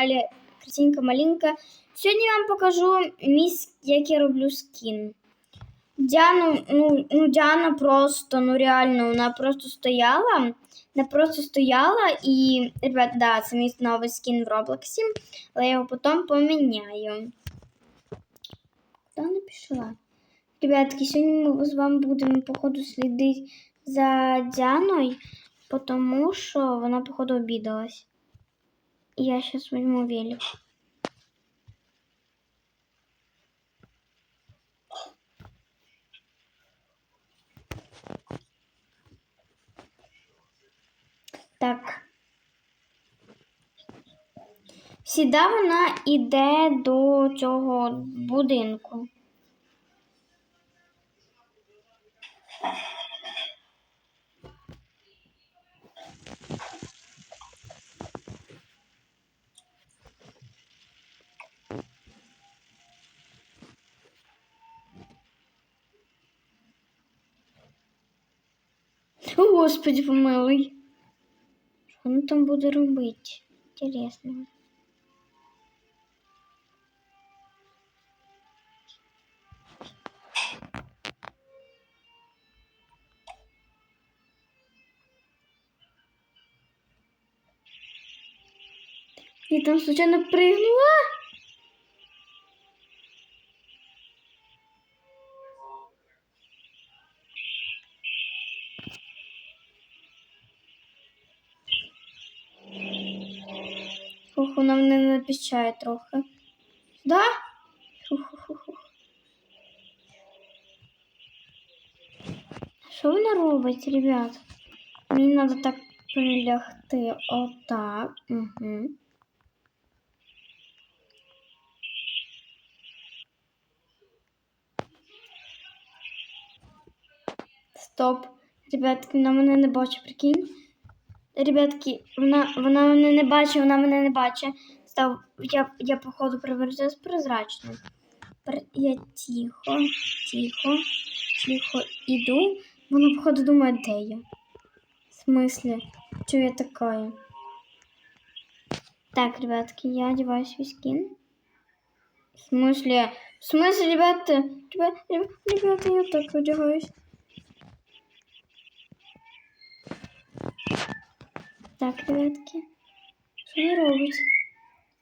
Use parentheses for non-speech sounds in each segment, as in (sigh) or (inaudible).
каналі Красінька Малінка. Сьогодні я вам покажу мій, як я роблю скін. Діану, ну, ну, Діана просто, ну реально, вона просто стояла. Вона просто стояла і, ребят, да, це мій новий скін в Роблоксі, але я його потім поміняю. Куди вона пішла? Ребятки, сьогодні ми з вами будемо, походу, слідити за Діаною, тому що вона, походу, обідалась. Я зараз візьму велик. Так. Сіда вона йде до цього будинку. О, Господи, помилуй. Що вона там буде робити? Інтересно. Я там случайно прыгнула. Фух, вона мене не трохи. Да? Що вона робить, ребят? Мені треба так прилягти отак. Угу. Стоп. Ребятки, вона мене не бачить, прикинь Ребятки, вона, вона мене не бачить, вона мене не бачить. Став, я, я походу превратилась в прозрачну. Пр- Я тихо, тихо, тихо іду. Вона, походу, думає, де я. В смысле? Что я такая? Так, ребятки, я одеваю свой скин. В смысле? В смысле, ребята? Ребята, ребята, я так одягаюсь. Так, ребятки. Що ви робите?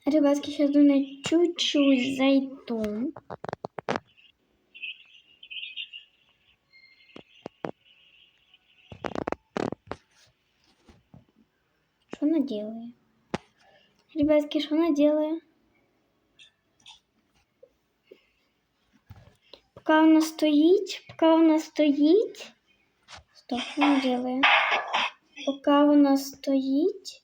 Ребятки, сейчас до неї чуть-чуть зайду. Что она делает? Ребятки, что она делает? Пока вона стоїть, пока вона стоїть. Стоп, що вона делає? Поки вона стоїть,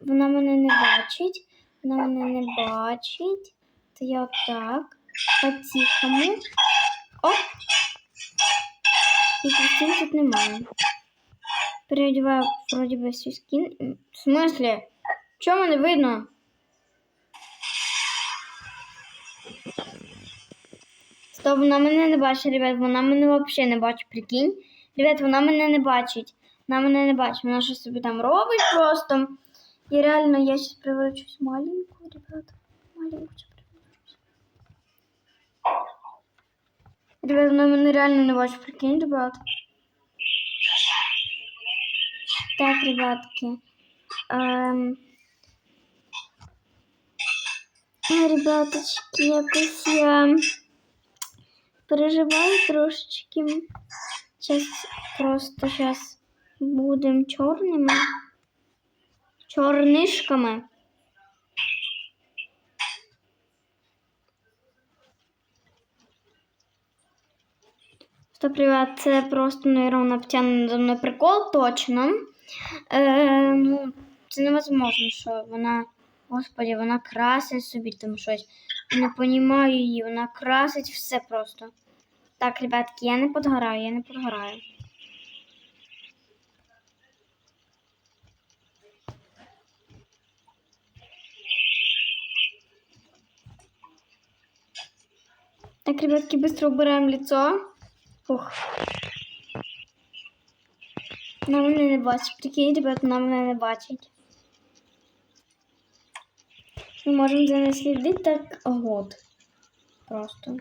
вона мене не бачить. Вона мене не бачить. То я отак, по-тихому. Оп! І Кристин тут немає. Переодіваю вроді би свій скін. В смысле? Чого мене видно? Стоп, вона мене не бачить, ребят, вона мене взагалі не бачить, прикинь. Ребят, вона мене не бачить. Вона мене не бачить, вона щось собі там робить просто. І реально я зараз превращусь в маленьку, ребят. Маленьку сейчас превращусь. Ребят, вона мене реально не бачить, прикинь, ребят. Так, ребятки. Ем... а, Ребяточки, якось я переживаю трошечки. Сейчас просто сейчас будем чорними. Чорнишками. Стоп, ребят, це просто нейронна втягнена за мною прикол, точно. Е, ну, це невозможно, що вона, господи, вона красить собі там щось. Не розумію її, вона красить все просто. Так, ребятки, я не подгораю, я не подгораю. Так, ребятки, быстро убираем лицо. Фух. Нам мене не бачить. Прикинь, ребят, нам не бачить. Ми можемо за слідити так год. Просто.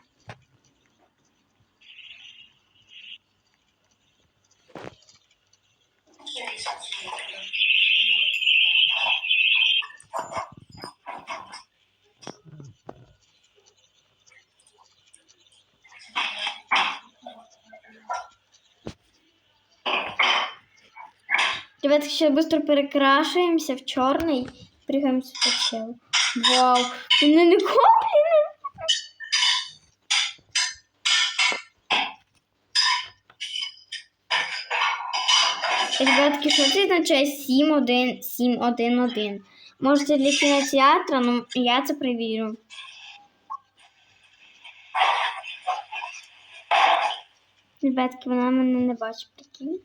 Ребята, сейчас быстро перекрашиваемся в черный. Пригаем сюда чел. Вау. Вони не куплені. Ребятки, що це означає 7-1-7-1-1? Може, це для кінотеатра, ну я це перевірю. Ребятки, вона мене не бачить, прикинь.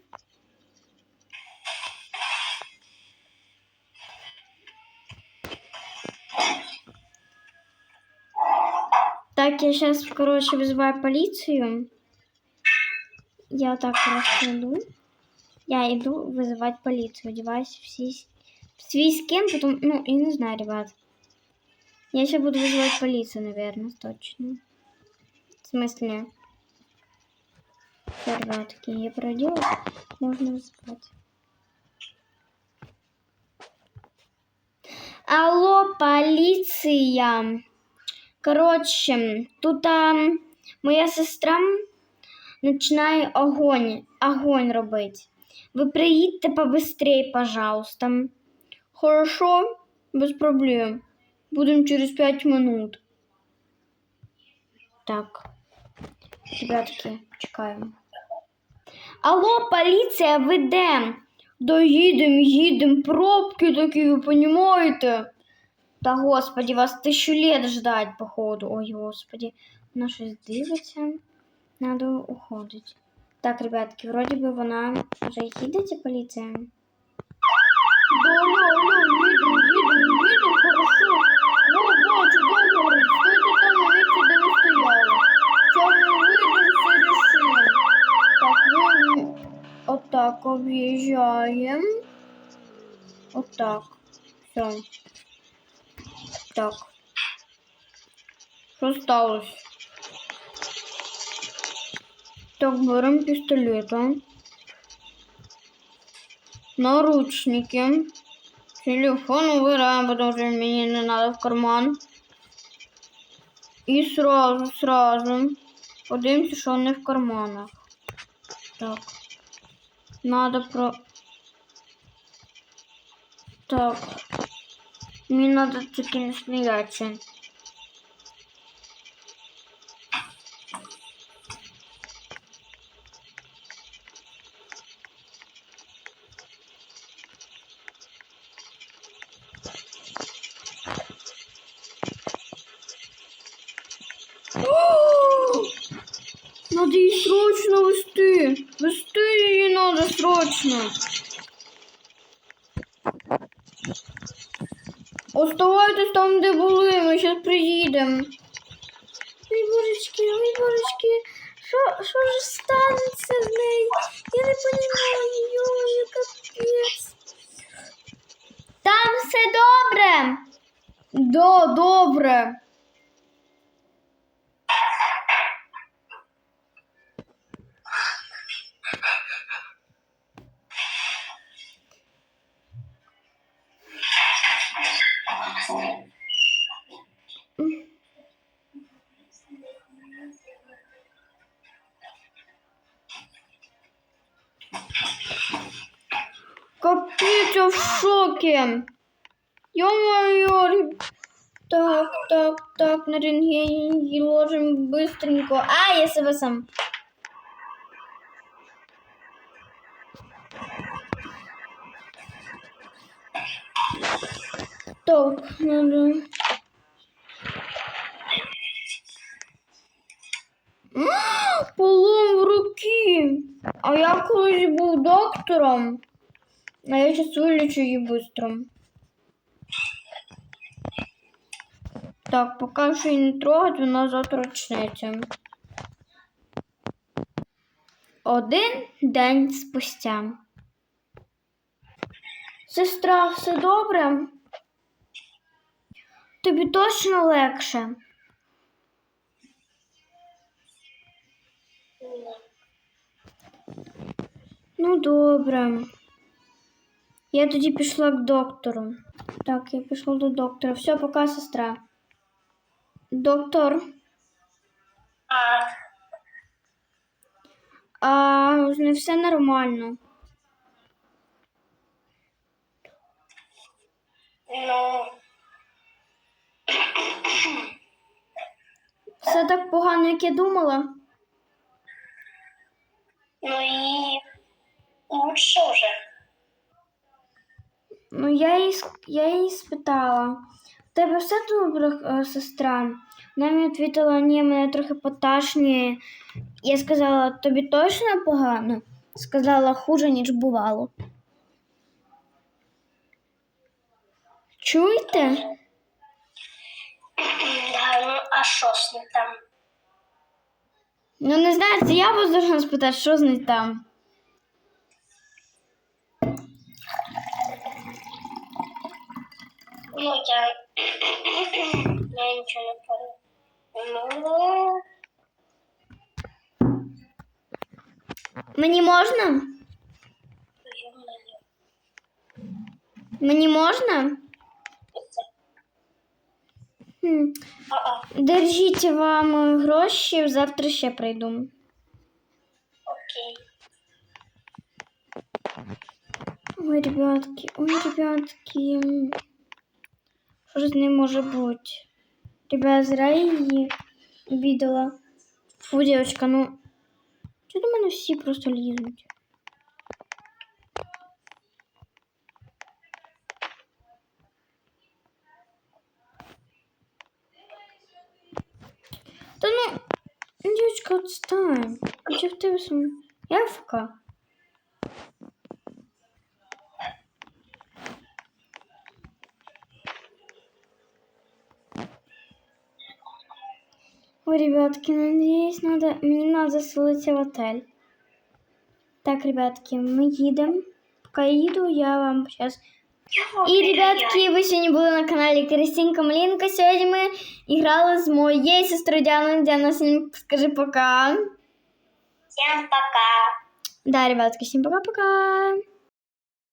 Так, я сейчас, короче, вызываю полицию. Я вот так просто иду. Я иду вызывать полицию. Одеваюсь в, си- в свой скин, потом, ну, я не знаю, ребят. Я сейчас буду вызывать полицию, наверное, точно. В смысле? Ребятки, я проделал. Можно вызывать. Алло, полиция! Коротше, тут а, моя сестра починає огонь, огонь робити. Ви приїдьте побыстрей, пожалуйста. Хорошо, без проблем. Будемо через 5 минут. Так. Ребятки, чекаємо. Алло, поліція, ви де? Да їдем, їдем, пробки такі, ви понімаєте? Та господи, вас тисячу лет ждать, походу. Ой, господи. Вона щось дивиться. Надо уходить. Так, ребятки, вроде бы вона вже їде, ця поліція. Да, алло, їдем, їдем, їдем, хорошо. О, бачу, добре, стойте там на де ви стояли. Зараз ми вийдемо, все рішимо. Так, ви отак об'їжджаємо. Отак. Все. Так. Що сталося? Так, берем пистолета. Наручники. Телефон убираем, потому что мне не надо в карман. И сразу, сразу. Подивимося, що вони в карманах. Так. Надо про... Так. Мені надо таки не сміятися. Надо її срочно вести. Вести її надо срочно. Оставайтесь там, де були, ми зараз приїдемо. Ой, божечки, ой, божечки, що, ж станеться з нею? Я не розумію, йой, капець. Там все добре. Да, добре. Капец, я в шоке. Ё-моё. Так, так, так, на рентген її ложим быстренько. А, я себе сам. Так, надо. А, Полом в руки. А я колись був доктором. А я сейчас вылечу її быстро. Так, поки що її не трогать, вона завтра очнеться. Один день спустя. Сестра, все добре? Тобі точно легше. Ну, добре. Я тоді пішла к доктору. Так, я пішла до доктора. Все, пока, сестра. Доктор, А, а не все нормально. ну, Все так погано, як я думала. ну и лучше уже. Ну, я її, с- я її спитала. У тебе все добре, е, сестра? Вона мені відповіла, ні, мене трохи поташнює. Я сказала, тобі точно погано? Сказала хуже, ніж бувало. Чуєте? Да, ну а що з ним там? Ну, не знаю, це я вас должна спитати, що з ним там. Ну, я... (coughs) я ничего не понял. Ну, Мені можна? ё-моё. Мені можна? Хм. А-а, Держіть вам гроші, завтра ще прийду. окей. Ой, ребятки, ой, ребятки. Що з ним може бути? Ребят, зря її обідала. Фу, девочка, ну. Чого до мене всі просто лізуть? Та ну, дівчинка, отстань. Чи в тебе сам? Я ФК. Ой, ребятки, надеюсь, надо, мне надо свалиться в отель. Так, ребятки, мы едем. Пока я еду, я вам сейчас... І, ребятки, ви сьогодні були на каналі Кристинка Малінка. Сьогодні ми грали з моєю сестрою Діаною. Діана, всім скажи пока. Всем пока. Да, ребятки, всім пока-пока.